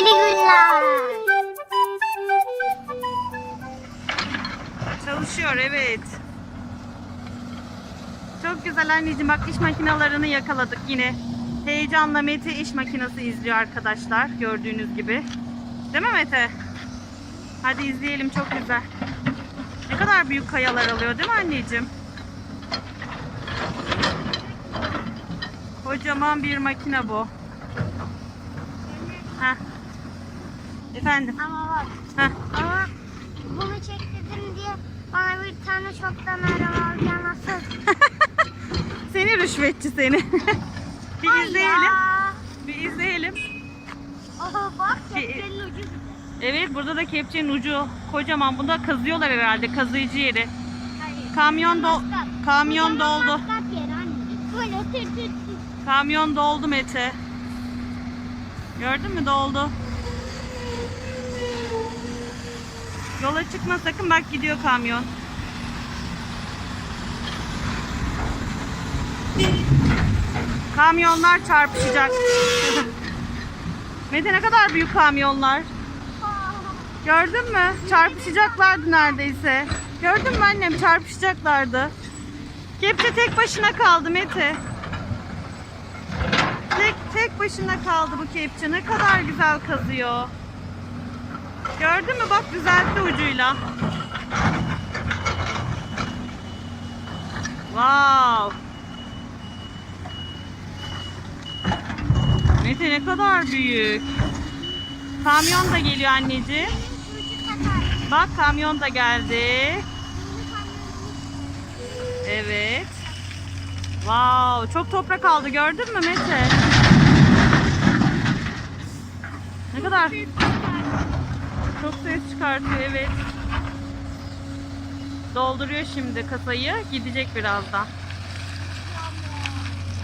Neşeli günler. Çalışıyor evet. Çok güzel anneciğim bak iş makinalarını yakaladık yine. Heyecanla Mete iş makinesi izliyor arkadaşlar gördüğünüz gibi. Değil mi Mete? Hadi izleyelim çok güzel. Ne kadar büyük kayalar alıyor değil mi anneciğim? Kocaman bir makine bu. Heh. Efendim. Ama bak. Heh. Ama bunu çektirdim diye bana bir tane çoktan araba alacaksın nasıl? Seni rüşvetçi seni. bir Ay izleyelim. ya. Bir izleyelim. Oha bak kepçenin ucu. Evet burada da kepçenin ucu kocaman. Bunda kazıyorlar herhalde kazıyıcı yeri. Hayır. Kamyon do kamyon Kocaman doldu. Böyle tır tır tır. Kamyon doldu Mete. Gördün mü doldu. Yola çıkma sakın bak gidiyor kamyon. Kamyonlar çarpışacak. Mete ne kadar büyük kamyonlar. Gördün mü? Çarpışacaklardı neredeyse. Gördün mü annem? Çarpışacaklardı. Kepçe tek başına kaldı Mete. Tek tek başına kaldı bu kepçe. Ne kadar güzel kazıyor. Gördün mü? Bak düzeltti ucuyla. Wow. Mete ne kadar büyük. Kamyon da geliyor anneciğim. Bak kamyon da geldi. Evet. Wow, çok toprak aldı gördün mü Mete? Ne kadar çok ses çıkartıyor evet. Dolduruyor şimdi kasayı. Gidecek birazdan.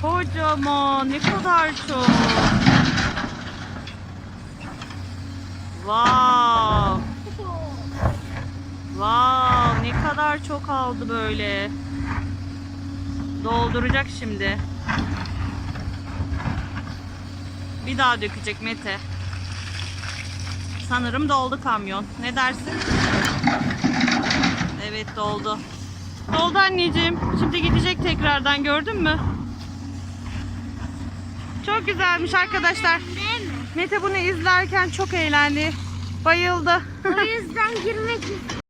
Kocaman ne kadar çok. Wow. Wow, ne kadar çok aldı böyle. Dolduracak şimdi. Bir daha dökecek Mete. Sanırım doldu kamyon. Ne dersin? Evet doldu. Doldu anneciğim. Şimdi gidecek tekrardan gördün mü? Çok güzelmiş arkadaşlar. Mete bunu izlerken çok eğlendi. Bayıldı. O yüzden girmek istiyorum.